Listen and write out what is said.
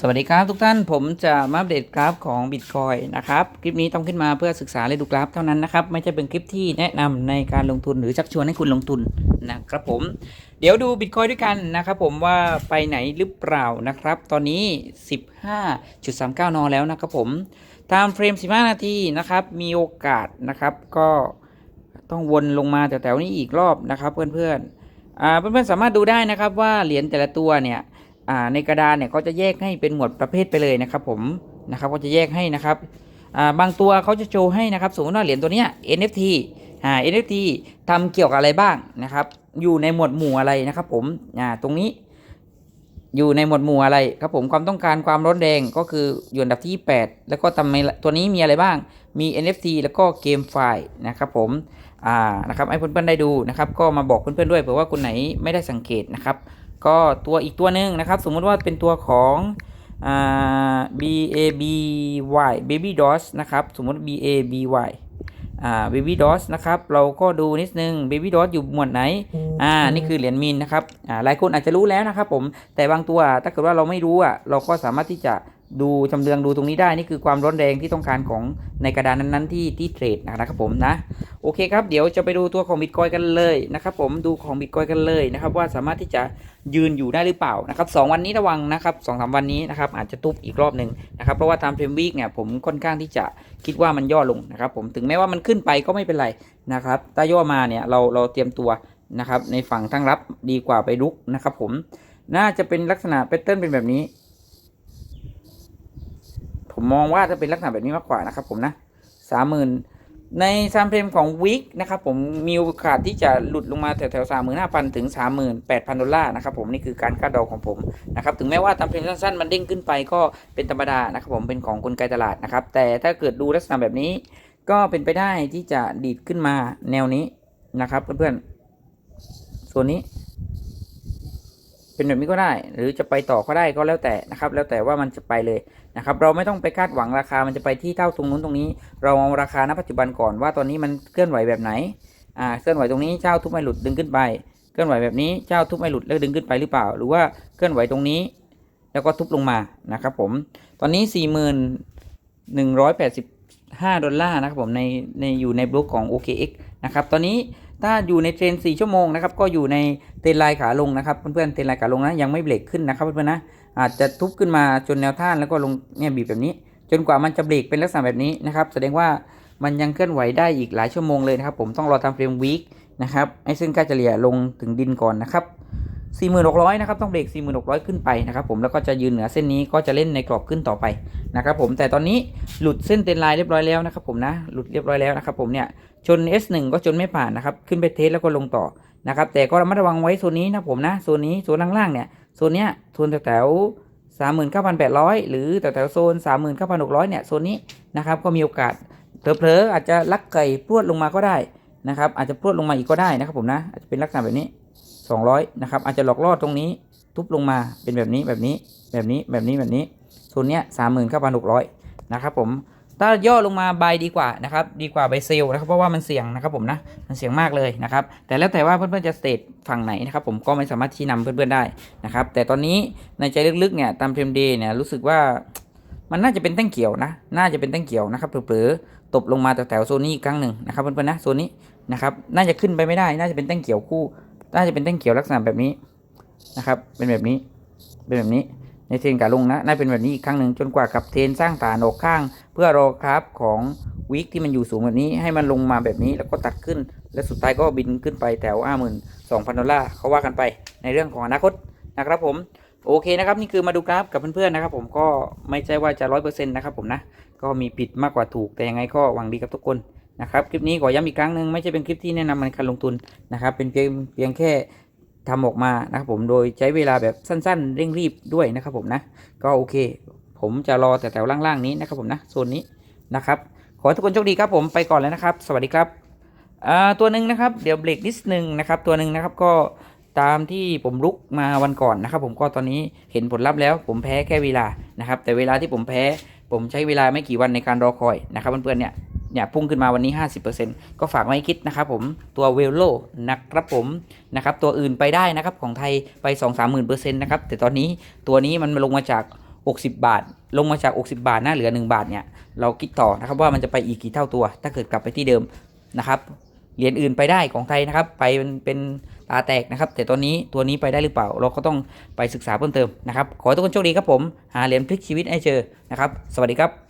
สวัสดีครับทุกท่านผมจะมาอัปเดตกราฟของ Bitcoin นะครับ คลิปนี้ต้องขึ้นมาเพื่อศึกษาและดูกราฟเท่านั้นนะครับ ไม่ใช่เป็นคลิปที่แนะนำในการลงทุนหรือชักชวนให้คุณลงทุนนะครับผม เดี๋ยวดู Bitcoin ด้วยกันนะครับผมว่าไปไหนหรือเปล่านะครับ ตอนนี้ 15.39 นแล้วนะครับผมตามเฟรม 15 นาทีนะครับ มีโอกาสนะครับ ก็ต้องวนลงมาแถวๆนี้อีกรอบนะครับ เพื่อนๆเพื่อนๆสามารถดูได้นะครับว่าเหรียญแต่ละตัวเนี่ย ในกระดานเนี่ยเขาจะแยกให้เป็นหมวดประเภทไปเลยนะครับผมนะครับก็จะแยกให้นะครับบางตัวเขาจะโชว์ให้นะครับสมมติว่าเหรียญตัวเนี้ย NFT อ่า NFT ทำเกี่ยวกับอะไรบ้างนะครับ อยู่ในหมวดหมู่อะไรนะครับผมอ่าตรงนี้ อยู่ในหมวดหมู่อะไรครับผมความต้องการความร้อนแรงก็คืออยู่อันดับที่ 8 แล้วก็ทำไมตัวนี้มีอะไรบ้าง มี NFT แล้วก็เกมไฟล์นะครับผมอ่านะครับให้เพื่อนๆได้ดูนะครับ ก็มาบอกเพื่อนๆด้วยเผื่อว่าคนไหนไม่ได้สังเกตนะครับ ก็ตัวอีกตัวหนึ่งนะครับ สมมุติว่าเป็นตัวของอ่า B A B Y Baby DOS นะครับ สมมติ B A B Y อ่า Baby DOS นะครับ เราก็ดูนิดนึง Baby DOS อยู่หมวดไหน อ่า นี่คือเหรียญมินนะครับ อ่า หลายคนอาจจะรู้แล้วนะครับผม แต่บางตัว ถ้าเกิดว่าเราไม่รู้อะ เราก็สามารถที่จะ ดูจำเรืองดูตรงนี้ได้นี่คือความร้อนแรงที่ต้องการของในกระดานนั้นๆที่ที่เทรดนะครับผมนะโอเคครับเดี๋ยวจะไปดูตัวของบิตคอยกันเลยนะครับผมดูของบิตคอยกันเลยนะครับว่าสามารถที่จะยืนอยู่ได้หรือเปล่านะครับสองวันนี้ระวังนะครับสองสามวันนี้นะครับอาจจะทุบอีกรอบหนึ่งนะครับเพราะว่าตามเฟรมวีกเนี่ยผมค่อนข้างที่จะคิดว่ามันย่อลงนะครับผมถึงแม้ว่ามันขึ้นไปก็ไม่เป็นไรนะครับถ้าย่อมาเนี่ยเราเราเตรียมตัวนะครับในฝั่งทั้งรับดีกว่าไปรุกนะครับผมน่าจะเป็นลักษณะแพทเทิร์นเป็นแบบนี้ ผมมองว่าจะเป็นลักษณะแบบนี้มากกว่านะครับผมนะสามหมื่นในซามเฟรมของวิกนะครับผมมีโอกาสที่จะหลุดลงมาแถวแถวสามหมื่นห้าพันถึงสามหมื่นแปดพันดอลลาร์นะครับผมนี่คือการคาดเดาของผมนะครับถึงแม้ว่าตามเฟรมสั้นๆ มันเด้งขึ้นไปก็เป็นธรรมดานะครับผมเป็นของกลไกตลาดนะครับแต่ถ้าเกิดดูลักษณะแบบนี้ ก็เป็นไปได้ที่จะดีดขึ้นมาแนวนี้นะครับเพื่อนๆส่วนนี้ เป็นแบบนี้ก็ได้ หรือจะไปต่อก็ได้ก็แล้วแต่นะครับ แล้วแต่ว่ามันจะไปเลยนะครับ เราไม่ต้องไปคาดหวังราคามันจะไปที่เท่าตรงนู้นตรงนี้ เราเอาราคาณปัจจุบันก่อนว่าตอนนี้มันเคลื่อนไหวแบบไหนอ่าเคลื่อนไหวตรงนี้เจ้าทุบไม่หลุดดึงขึ้นไป เคลื่อนไหวแบบนี้เจ้าทุบไม่หลุดแล้วดึงขึ้นไปหรือเปล่า หรือว่าเคลื่อนไหวตรงนี้ แล้วก็ทุบลงมานะครับผมตอนนี้สี่หมื่นหนึ่งร้อยแปดสิบห้าดอลลาร์นะครับผมในในอยู่ในบล็อกของ OKX นะครับตอนนี้ ถ้าอยู่ในเทรน 4 ชั่วโมงนะครับก็อยู่ในเทรนไลน์ขาลงนะครับเพื่อนๆเทรนไลน์ขาลงนะยังไม่เบรกขึ้นนะครับเพื่อนๆนะอาจจะทุบขึ้นมาจนแนวท่านแล้วก็ลงเนี่ยบีบแบบนี้ จนกว่ามันจะเบรกเป็นลักษณะแบบนี้นะครับแสดงว่ามันยังเคลื่อนไหวได้อีกหลายชั่วโมงเลยนะครับผมต้องรอทำเฟรมวีคนะครับให้ซึ่งค่าเฉลี่ยลงถึงดินก่อนนะครับ 4600นะครับต้องเบรก 4600 ขึ้นไปนะครับผมแล้วก็จะยืนเหนือเส้นนี้ก็จะเล่นในกรอบขึ้นต่อไปนะครับผมแต่ตอนนี้หลุดเส้นเต็นไลน์เรียบร้อยแล้วนะครับผมนะหลุดเรียบร้อยแล้วนะครับผมเนี่ยชน S1 ก็ชนไม่ผ่านนะครับขึ้นไปเทสแล้วก็ลงต่อนะครับแต่ก็ระมัดระวังไว้โซนนี้นะผมนะโซนนี้โซนล่างๆเนี่ยโซนเนี้ยโซนแถวๆ39,800หรือแถวๆโซน39,600เนี่ยโซนนี้นะครับก็มีโอกาสเผลอๆอาจจะลักไก่พรวดลงมาก็ได้นะครับอาจจะพรวดลงมาอีกก็ได้นะครับผมนะอาจจะเป็นลักษณะแบบนี้ 200นะครับอาจจะหลอกล่อตรงนี้ทุบลงมาเป็นแบบนี้แบบนี้แบบนี้แบบนี้แบบนี้โซนเนี้ยสามหมื่นเก้าพันหกร้อยนะครับผมถ้าย่อลงมาใบดีกว่านะครับดีกว่าใบเซลนะครับเพราะว่ามันเสี่ยงนะครับผมนะมันเสี่ยงมากเลยนะครับแต่แล้วแต่ว่าเพื่อนๆจะสเตทฝั่งไหนนะครับผมก็ไม่สามารถชี้นำเพื่อนๆได้นะครับแต่ตอนนี้ในใจลึกๆเนี่ยตามเทมเดย์เนี่ยรู้สึกว่ามันน่าจะเป็นแท่งเขียวนะ น่าจะเป็นแท่งเขียวนะครับเผลอๆตบลงมาแถวๆโซนนี้อีกครั้งหนึ่งนะครับเพื่อนๆนะโซนนี้นะครับน่าจะขึ้นไปไม่ได้น่าจะเป็นแท่งเขียวคู่ น่าจะเป็นแท่งเขียวลักษณะแบบนี้นะครับ เป็นแบบนี้เป็นแบบนี้ในเทรนการลงนะน่าเป็นแบบนี้อีกครั้งหนึ่งจนกว่ากับเทรนสร้างฐานออกข้าง เพื่อรอครับของวิกที่มันอยู่สูงแบบนี้ให้มันลงมาแบบนี้แล้วก็ตัดขึ้น และสุดท้ายก็บินขึ้นไปแถวห้าหมื่นสองพันดอลลาร์เขาว่ากันไปในเรื่องของอนาคตนะครับผมโอเคนะครับนี่คือมาดูกราฟกับเพื่อนๆนะครับ ผมก็ไม่ใช่ว่าจะร้อยเปอร์เซ็นต์นะครับผมนะก็มีผิดมากกว่าถูกแต่ยังไงก็หวังดีกับทุกคน นะครับคลิปนี้ขอย้ำอีกครั้งหนึ่งไม่ใช่เป็นคลิปที่แนะนำในการลงทุนนะครับ เป็นเพียงเพียงแค่ทำออกมานะครับผมโดยใช้เวลาแบบสั้น ๆ เร่งรีบด้วยนะครับผมนะ ก็โอเค ผมจะรอแต่แถวล่างๆนี้นะครับผมนะโซนนี้นะครับขอทุกคนโชคดีครับผมไปก่อนเลยนะครับ สวัสดีครับอ่าตัวหนึ่งนะครับเดี๋ยวเบรกนิดนึงนะครับ ตัวหนึ่งนะครับก็ตามที่ผมลุกมาวันก่อนนะครับ ผมก็ตอนนี้เห็นผลลัพธ์แล้ว ผมแพ้แค่เวลานะครับ แต่เวลาที่ผมแพ้ ผมใช้เวลาไม่กี่วันในการรอคอยนะครับเพื่อนๆเนี่ย เนี่ยพุ่งขึ้นมาวันนี้ 50%ก็ฝากไว้คิดนะครับผมตัวเวลโลนะครับผมนะครับตัวอื่นไปได้นะครับของไทยไป 2 3 0 0 0 0เปอร์เซ็นต์นะครับแต่ตอนนี้ตัวนี้มันลงมาจาก 60 บาท ลงมาจาก 60 บาทนะเหลือ 1 บาทเนี่ยเราคิดต่อนะครับว่ามันจะไปอีกกี่เท่าตัว ถ้าเกิดกลับไปที่เดิมนะครับเหรียญอื่นไปได้ของไทยนะครับไปเป็นเป็นตาแตกนะครับ แต่ตอนนี้ตัวนี้ไปได้หรือเปล่า เราก็ต้องไปศึกษาเพิ่มเติมนะครับ ขอให้ทุกคนโชคดีครับผม หาเหรียญพลิกชีวิตให้เจอนะครับ สวัสดีครับ